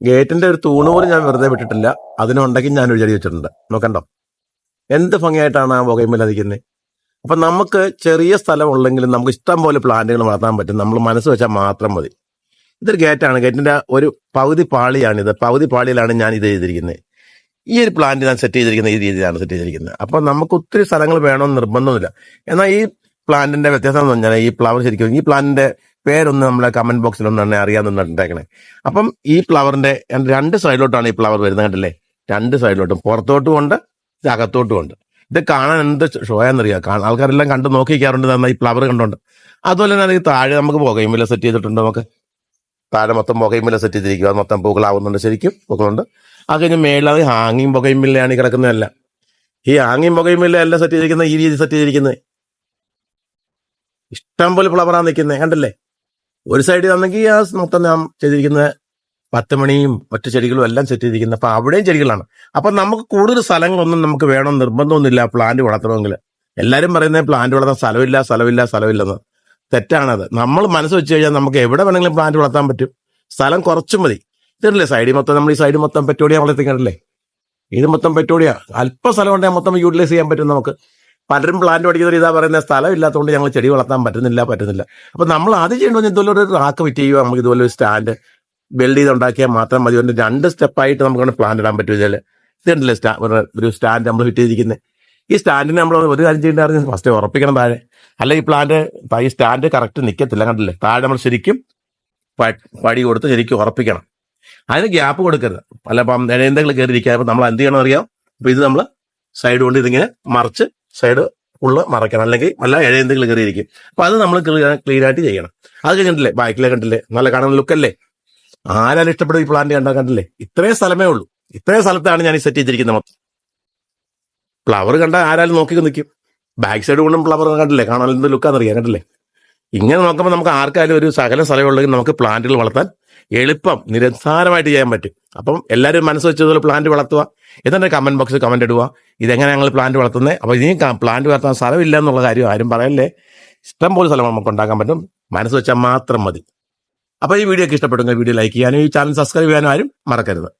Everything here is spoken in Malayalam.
ഗേറ്റിന്റെ ഒരു തൂണ് പോലും ഞാൻ വെറുതെ വിട്ടിട്ടില്ല. അതിനുണ്ടെങ്കിൽ ഞാൻ ഒരു ചെടി വെച്ചിട്ടുണ്ട്. നോക്കണ്ടോ? എന്ത് ഭംഗിയായിട്ടാണ് ആ പുകയുമ്പോൾ അതിക്കുന്നത് അപ്പൊ നമുക്ക് ചെറിയ സ്ഥലം ഉള്ളെങ്കിലും നമുക്ക് ഇഷ്ടം പോലെ പ്ലാന്റുകൾ വളർത്താൻ പറ്റും. നമ്മൾ മനസ്സ് വെച്ചാൽ മാത്രം മതി. ഇതൊരു ഗേറ്റാണ്. ഗേറ്റിന്റെ ഒരു പകുതി പാളിയാണിത് പകുതി പാളിയിലാണ് ഞാൻ ഇത് ചെയ്തിരിക്കുന്നത് ഈ ഒരു പ്ലാന്റ് ഞാൻ സെറ്റ് ചെയ്തിരിക്കുന്ന ഈ രീതിയിലാണ് സെറ്റ് ചെയ്തിരിക്കുന്നത് അപ്പൊ നമുക്ക് ഒത്തിരി സ്ഥലങ്ങൾ വേണമെന്ന് നിർബന്ധമില്ല എന്നാൽ ഈ പ്ലാന്റിന്റെ വ്യത്യാസം എന്ന് പറഞ്ഞാൽ ഈ ഫ്ലവർ ശരിക്കും ഈ പ്ലാന്റിന്റെ പേരൊന്ന് നമ്മളെ കമന്റ് ബോക്സിൽ ഒന്ന് തന്നെ അറിയാമെന്നുണ്ടാക്കണേ അപ്പം ഈ ഫ്ലവറിന്റെ രണ്ട് സൈഡിലോട്ടാണ് ഈ ഫ്ലവർ വരുന്നത് കണ്ടില്ലേ? രണ്ട് സൈഡിലോട്ടും പുറത്തോട്ടും ഉണ്ട് അകത്തോട്ടും ഉണ്ട്. ഇത് കാണാൻ എന്ത് ഷോയാന്നറിയാം? ആൾക്കാരെല്ലാം കണ്ടു നോക്കിക്കാറുണ്ട് നമ്മൾ ഈ ഫ്ലവർ കണ്ടുണ്ട്. അതുപോലെ തന്നെ ഈ താഴെ നമുക്ക് പുകയുമില്ല സെറ്റ് ചെയ്തിട്ടുണ്ട് നമുക്ക്. താഴെ മൊത്തം പുകയുമില്ല സെറ്റ് ചെയ്തിരിക്കുക മൊത്തം പൂക്കളാവുന്നുണ്ട് ശരിക്കും പൂക്കളുണ്ട്. അത് കഴിഞ്ഞ് മേളിൽ ഹാങ്ങിങ് പുകയുമില്ലാണ് ഈ കിടക്കുന്നതല്ല ഈ ഹാങ്ങിങ് പുകയുമില്ല എല്ലാം സെറ്റ് ചെയ്തിരിക്കുന്നത് ഈ രീതി സെറ്റ് ചെയ്തിരിക്കുന്നത്. ഇഷ്ടം പോലെ ഫ്ലവറാണ് നിൽക്കുന്നത് കണ്ടല്ലേ? ഒരു സൈഡിൽ ആണെങ്കിൽ ആ മൊത്തം നാം ചെയ്തിരിക്കുന്ന പത്ത് മണിയും മറ്റു ചെടികളും എല്ലാം സെറ്റ് ചെയ്തിരിക്കുന്നത് അപ്പൊ അവിടെയും ചെടികളാണ്. അപ്പൊ നമുക്ക് കൂടുതൽ സ്ഥലങ്ങളൊന്നും നമുക്ക് വേണം നിർബന്ധമൊന്നുമില്ല പ്ലാന്റ് വളർത്തണമെങ്കിൽ എല്ലാവരും പറയുന്നത് പ്ലാന്റ് വളർത്താൻ സ്ഥലമില്ല സ്ഥലമില്ല സ്ഥലമില്ലെന്ന്. തെറ്റാണത്. നമ്മൾ മനസ്സ് വെച്ച് കഴിഞ്ഞാൽ നമുക്ക് എവിടെ വേണമെങ്കിലും പ്ലാന്റ് വളർത്താൻ പറ്റും. സ്ഥലം കുറച്ചും മതി. ഇതല്ലേ സൈഡിൽ മൊത്തം? നമ്മൾ ഈ സൈഡ് മൊത്തം പെറ്റോടിയാ വളർത്തിക്കണ്ടല്ലേ ഇത് മൊത്തം പെറ്റോടിയാ അല്പ സ്ഥലം ഉണ്ടെങ്കിൽ മൊത്തം യൂട്ടിലൈസ് ചെയ്യാൻ പറ്റും നമുക്ക്. പലരും പ്ലാന്റ് പഠിക്കുന്നവർ ഇതാ പറയുന്ന സ്ഥലം ഇല്ലാത്തതുകൊണ്ട് ഞങ്ങൾ ചെടി വളർത്താൻ പറ്റുന്നില്ല പറ്റുന്നില്ല. അപ്പൊ നമ്മൾ ആദ്യം ചെയ്യേണ്ടത് ഇതുപോലെ ഒരു റാക്ക് ഫിറ്റ് ചെയ്യുക നമുക്ക് ഇതുപോലെ ഒരു സ്റ്റാൻഡ് ബിൽഡ് ചെയ്ത് ഉണ്ടാക്കിയാൽ മാത്രം മതി. അതിന്റെ രണ്ട് സ്റ്റെപ്പായിട്ട് നമുക്ക് പ്ലാന്റ് ഇടാൻ പറ്റും ഇതിൽ ഇതുണ്ടല്ലേ സ്റ്റാ ഒരു- സ്റ്റാൻഡ് നമ്മൾ ഫിറ്റ് ചെയ്തിരിക്കുന്നത് ഈ സ്റ്റാൻഡിന് നമ്മൾ ഒരു കാര്യം ചെയ്യേണ്ടത് ഫസ്റ്റ് ഉറപ്പിക്കണം താഴെ. അല്ല ഈ പ്ലാന്റ് ഈ സ്റ്റാൻഡ് കറക്റ്റ് നിൽക്കത്തില്ല കണ്ടില്ലേ? താഴെ നമ്മൾ ശരിക്കും പടി കൊടുത്ത് ശരിക്കും ഉറപ്പിക്കണം. അതിന് ഗ്യാപ്പ് കൊടുക്കരുത്. അല്ല ഇപ്പം എന്തെങ്കിലും കയറിയിരിക്കുക അപ്പം നമ്മൾ എന്ത് ചെയ്യണം അറിയാം? അപ്പം ഇത് നമ്മൾ സൈഡ് കൊണ്ട് ഇതിങ്ങനെ മറിച്ച് സൈഡ് ഉള്ള മറയ്ക്കണം. അല്ലെങ്കിൽ വല്ല ഇഴയെന്തെങ്കിലും കയറിയിരിക്കും. അപ്പൊ അത് നമ്മൾ ക്ലിയർ ആയിട്ട് ചെയ്യണം. അത് കഴിഞ്ഞിട്ടില്ലേ? ബാക്കിലെ കണ്ടില്ലേ? നല്ല കാണുന്ന ലുക്കല്ലേ ആരാലും ഇഷ്ടപ്പെടും ഈ പ്ലാന്റ് കണ്ടാൽ കണ്ടില്ലേ? ഇത്രയും സ്ഥലമേ ഉള്ളൂ. ഇത്രയും സ്ഥലത്താണ് ഞാൻ ഈ സെറ്റ് ചെയ്തിരിക്കുന്നത് മൊത്തം. ഫ്ലവർ കണ്ടാൽ ആരാലും നോക്കി. നിൽക്കും ബാക്ക് സൈഡ് കൊണ്ടും ഫ്ലവർ കണ്ടില്ലേ? കാണാൻ ലുക്കാന്നറിയാം കണ്ടില്ലേ? ഇങ്ങനെ നോക്കുമ്പോൾ നമുക്ക് ആർക്കായാലും ഒരു സകല സ്ഥലമുള്ളെങ്കിൽ നമുക്ക് പ്ലാന്റുകൾ വളർത്താൻ എളുപ്പം നിരസാരമായിട്ട് ചെയ്യാൻ പറ്റും. അപ്പം എല്ലാവരും മനസ്സ് വെച്ചതുപോലെ പ്ലാന്റ് വളർത്തുക. എന്നിട്ട് കമന്റ് ബോക്സിൽ കമന്റ് ഇടുക. ഇതെങ്ങനെ ഞങ്ങൾ പ്ലാന്റ് വളർത്തുന്നത് അപ്പോൾ ഇനി പ്ലാന്റ് വളർത്താൻ സ്ഥലമില്ല എന്നുള്ള കാര്യം ആരും പറയല്ലേ. ഇഷ്ടം പോലെ സ്ഥലം നമുക്ക് ഉണ്ടാക്കാൻ പറ്റും. മനസ്സ് വെച്ചാൽ മാത്രം മതി. അപ്പോൾ ഈ വീഡിയോ ഒക്കെ ഇഷ്ടപ്പെട്ടെങ്കിൽ വീഡിയോ ലൈക്ക് ചെയ്യാനും ഈ ചാനൽ സബ്സ്ക്രൈബ് ചെയ്യാനും ആരും മറക്കരുത്.